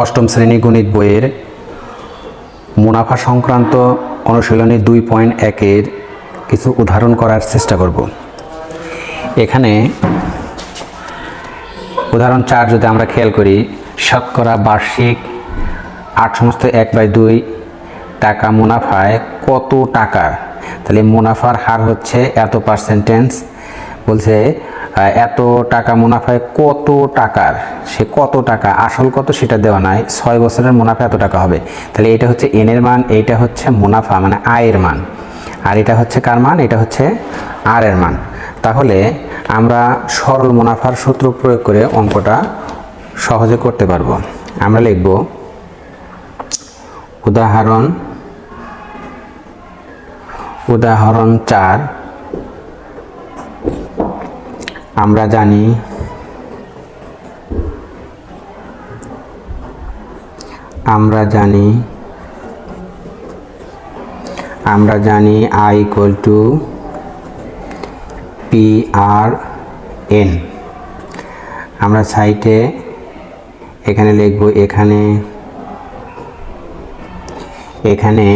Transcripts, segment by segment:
অষ্টম শ্রেণি গণিত বইয়ের মুনাফা সংক্রান্ত অনুশীলনী দুই পয়েন্ট একের কিছু উদাহরণ করার চেষ্টা করব। এখানে উদাহরণ চার যদি আমরা খেয়াল করি, শতকরা বার্ষিক আট সমস্ত এক বাই দুই টাকা মুনাফায় কত টাকা? তাহলে মুনাফার হার হচ্ছে এত পার্সেন্টেজ বলছে এত টাকা মুনাফায় কত টাকার? সে কত টাকা? আসল কত সেটা দেওয়া নাই। ছয় বছরের মুনাফা এত টাকা হবে। তাহলে এটা হচ্ছে এনের মান, এইটা হচ্ছে মুনাফা মানে আয়ের মান। আর এটা হচ্ছে কার মান? এটা হচ্ছে আর এর মান। তাহলে আমরা সরল মুনাফার সূত্র প্রয়োগ করে অঙ্কটা সহজে করতে পারব। আমরা লিখব, উদাহরণ উদাহরণ চার। আমরা জানি। আমরা জানি। আমরা জানি I equal to P R N আমরা সাইটে এখানে লিখব এখানে এখানে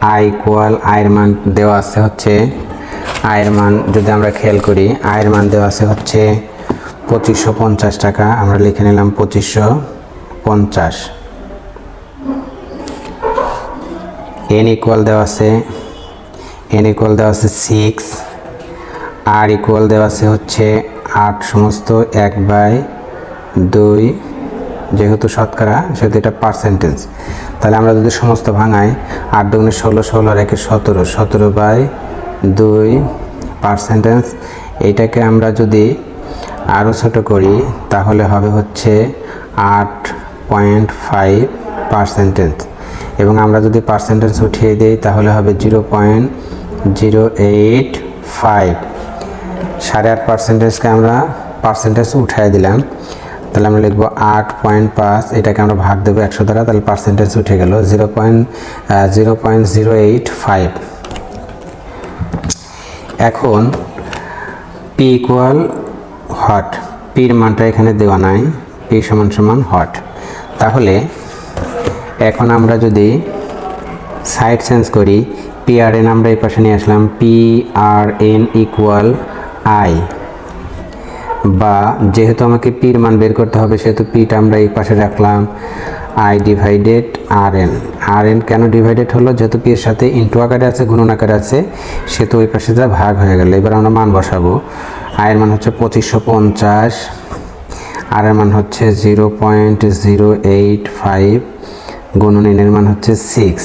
আই ইকুয়াল আয়ের মান দেওয়া আছে হচ্ছে আয়ের মান যদি আমরা খেয়াল করি, আয়ের মান দেওয়া আছে হচ্ছে পঁচিশশো পঞ্চাশ টাকা। আমরা লিখে নিলাম পঁচিশশো পঞ্চাশ। এন ইকুয়াল দেওয়া আছে এন ইকুয়াল দেওয়া আছে সিক্স আর ইকুয়াল দেওয়া আছে হচ্ছে আট, সমস্ত এক বাই দুই। যেহেতু শতকরা, সেহেতু এটা পার্সেন্টেজ তাহলে আমরা যদি সমস্ত ভাঙাই, আট দুগুণে ষোলো ষোলো আর একে সতেরো। সতেরো বাই দুই পার্সেন্টেজ এইটাকে আমরা যদি আরও ছোট করি, তাহলে হবে হচ্ছে আট পয়েন্ট ফাইভ পার্সেন্টেজ এবং আমরা যদি পার্সেন্টেজ উঠিয়ে দিই, তাহলে হবে zero point zero eight five. সাড়ে আট পার্সেন্টেজকে আমরা পার্সেন্টেজ উঠাই দিলাম। তাহলে আমরা লিখব আট পয়েন্ট পাঁচ, এটাকে আমরা ভাগ দেবো একশো দ্বারা, তাহলে পার্সেন্টেজ উঠে গেল। Zero point zero point zero eight five. এখন পি ইকুয়াল হট পির মানটা এখানে দেওয়া নাই। পি সমান সমান হট তাহলে এখন আমরা যদি সাইড চেঞ্জ করি পি আর এন আমরা এই পাশে নিয়ে আসলাম। P R N equal I বা যেহেতু আমাকে পির মান বের করতে হবে, সেহেতু পিটা আমরা এই পাশে রাখলাম। I divided R N R N কেন ডিভাইডেড হলো? যেহেতু পির সাথে ইন্টু আকারে আছে, গুণন আকারে আছে, সেহেতু ওই পাশে যা ভাগ হয়ে গেল। এবার আমরা মান বসাবো। আয়ের মান হচ্ছে পঁচিশশো পঞ্চাশ আর এর মান হচ্ছে zero point zero eight five, গুণন এনের মান হচ্ছে সিক্স।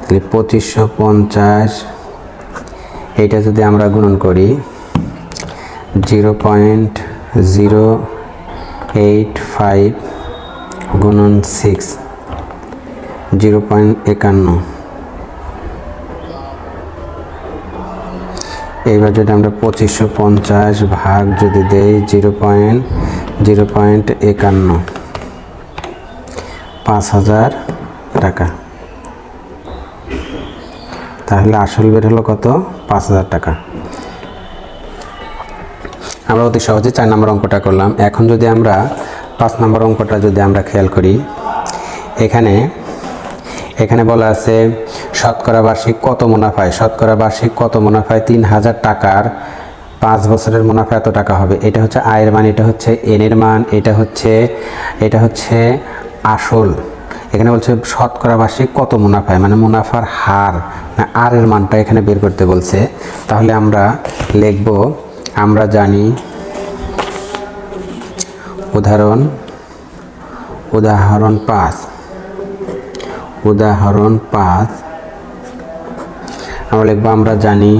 তাহলে পঁচিশশো পঞ্চাশ, এইটা যদি আমরা গুণন করি, zero point zero eight five গুণন সিক্স, জিরো পয়েন্ট একান্ন। এইবার যদি আমরা পঁচিশশো পঞ্চাশ ভাগ যদি দেই, জিরো পয়েন্ট জিরো পয়েন্ট একান্ন। পাঁচ হাজার টাকা। তাহলে আসল বের হলো কত? পাঁচ হাজার টাকা। আমরা অতি সহজে চার নম্বর অঙ্কটা করলাম। এখন যদি আমরা পাঁচ নম্বর অঙ্কটা যদি আমরা খেয়াল করি, এখানে এখানে বলা আছে, শতকরা বার্ষিক কত মুনাফায়? শতকরা বার্ষিক কত মুনাফায়? তিন হাজার টাকার পাঁচ বছরের মুনাফা এত টাকা হবে। এটা হচ্ছে আয়ের মান, এটা হচ্ছে এনের মান, এটা হচ্ছে এটা হচ্ছে আসল। এখানে বলছে শতকরা বার্ষিক কত মুনাফায়? মানে মুনাফার হার না আর এর মানটা এখানে বের করতে বলছে। তাহলে আমরা লিখব, আমরা জানি উদাহরণ উদাহরণ পাঁচ। উদাহরণ পাঁচ। আমরা লিখব, আমরা জানি।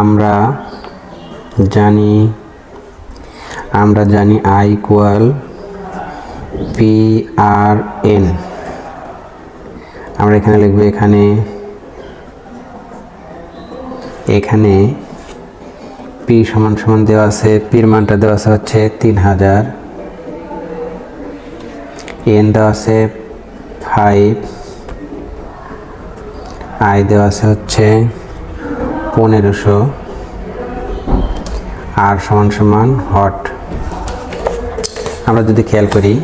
আমরা জানি আমরা জানি I equal P R N আমরা এখানে লিখব, এখানে এখানে পি সমান সমান দেওয়া আছে পির মানটা দেওয়া আছে হচ্ছে তিন হাজার। এন দেওয়া আছে ফাইভ আই দেওয়া আছে হচ্ছে পনেরোশো। আর সমান সমান হট। আমরা যদি খেয়াল করি,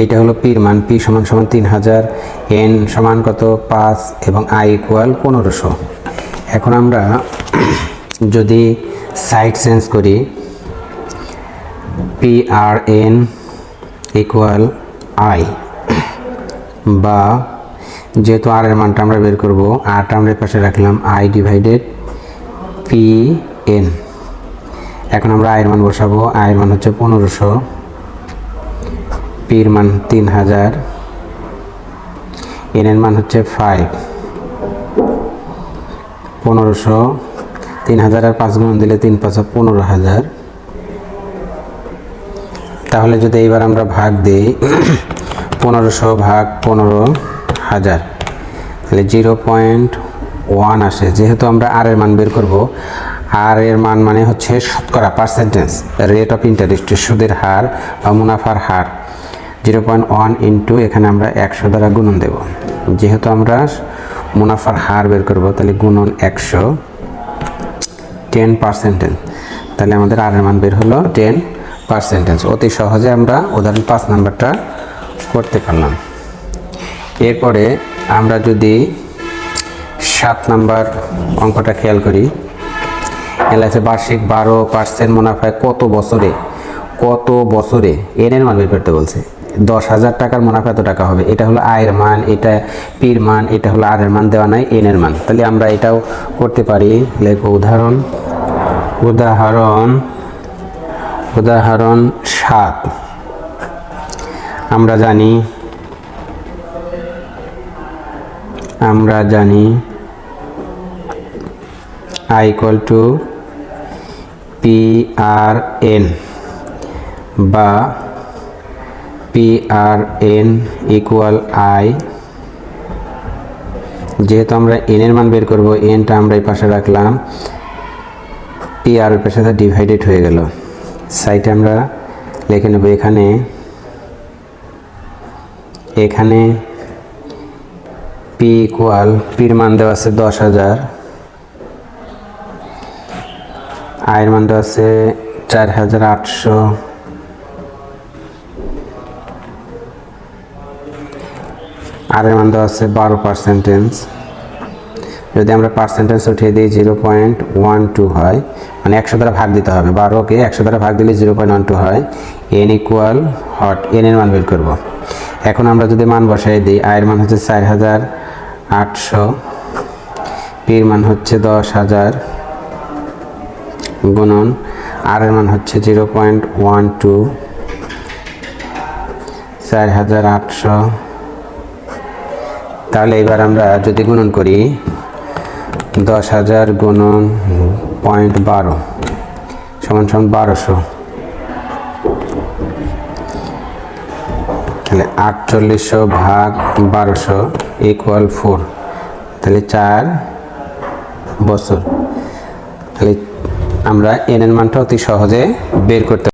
এইটা হলো পির মান পি সমান সমান তিন হাজার। এন সমান কত? পাঁচ এবং আই ইকুয়াল পনেরোশো। এখন আমরা যদি সাইড চেঞ্জ করি P R N equal I বা যেহেতু আর এর মানটা আমরা বের করব আরটা আমরা এর পাশে রাখলাম আই ডিভাইডেড পি এন এখন আমরা আয়ের মান বসাবো আয়ের মান হচ্ছে পনেরোশো পির মান তিন হাজার এনের মান হচ্ছে ফাইভ পনেরোশো তিন হাজার আর পাঁচ গুণ দিলে তিন পাঁচ পনেরো হাজার। তাহলে যদি এইবার আমরা ভাগ দিই, পনেরোশো ভাগ পনেরো হাজার, তাহলে জিরো পয়েন্ট ওয়ান আসে। যেহেতু আমরা আর এর মান বের করব, আর এর মান মানে হচ্ছে শতকরা পার্সেন্টেজ রেট অফ ইন্টারেস্ট সুদের হার বা মুনাফার হার। জিরো পয়েন্ট ওয়ান ইন্টু এখানে আমরা একশো দ্বারা গুণন দেব। যেহেতু আমরা মুনাফার হার বের করব, তাহলে গুণন একশো। টেন পার্সেন্টেজ তাহলে আমাদের আর এর মান বের হলো টেন পার্সেন্টেজ অতি সহজে আমরা উদাহরণ পাঁচ নাম্বারটা করতে পারলাম। এরপরে আমরা যদি সাত নাম্বার অঙ্কটা খেয়াল করি এলাচে বার্ষিক বারো পার্সেন্ট মুনাফায় কত বছরে কত বছরে এনের মান বের করতে বলছে। দশ হাজার টাকার মুনাফা এত টাকা হবে। এটা হলো আয়ের মান, এটা পির মান, এটা হলো আর এর মান, দেওয়া নাই, এনের মান। তাহলে আমরা এটাও করতে পারি। লেখো উদাহরণ উদাহরণ উদাহরণ সাত। আমরা জানি আমরা জানি I equal to P R N বা P R N equal I যেহেতু আমরা এন এর মান বের করব এনটা আমরা এই পাশে রাখলাম। পি আর এর ডিভাইডেড হয়ে গেল। সাইটে আমরা লিখে নেব এখানে এখানে পি ইকুয়াল পির মান দেওয়া আছে দশ হাজার। আয়ের মান দেওয়া আছে চার হাজার আটশো। আর এর মান দেওয়া আছে বারো পার্সেন্টেজ যদি আমরা পার্সেন্টেজ উঠিয়ে দিই জিরো পয়েন্ট ওয়ান টু হয় মানে একশো দ্বারা ভাগ দিতে হবে। বারোকে একশো দ্বারা ভাগ দিলে জিরো পয়েন্ট ওয়ান টু হয়। এন ইকুয়াল হট এন এর মান বের করব। এখন আমরা যদি মান বসাই দিই আয়ের মান হচ্ছে চার হাজার আটশো। পির মান হচ্ছে দশ হাজার গুণন আর এর মান হচ্ছে জিরো পয়েন্ট ওয়ান টু চার হাজার আটশো। তাহলে এবার আমরা যদি গুণন করি, দশ হাজার গুণন পয়েন্ট বারো, সমান সমান বারোশো। তাহলে আটচল্লিশশো ভাগ বারোশো ইকুয়াল ফোর তাহলে চার বছর। তাহলে আমরা এন এর মানটা অতি সহজে বের করতে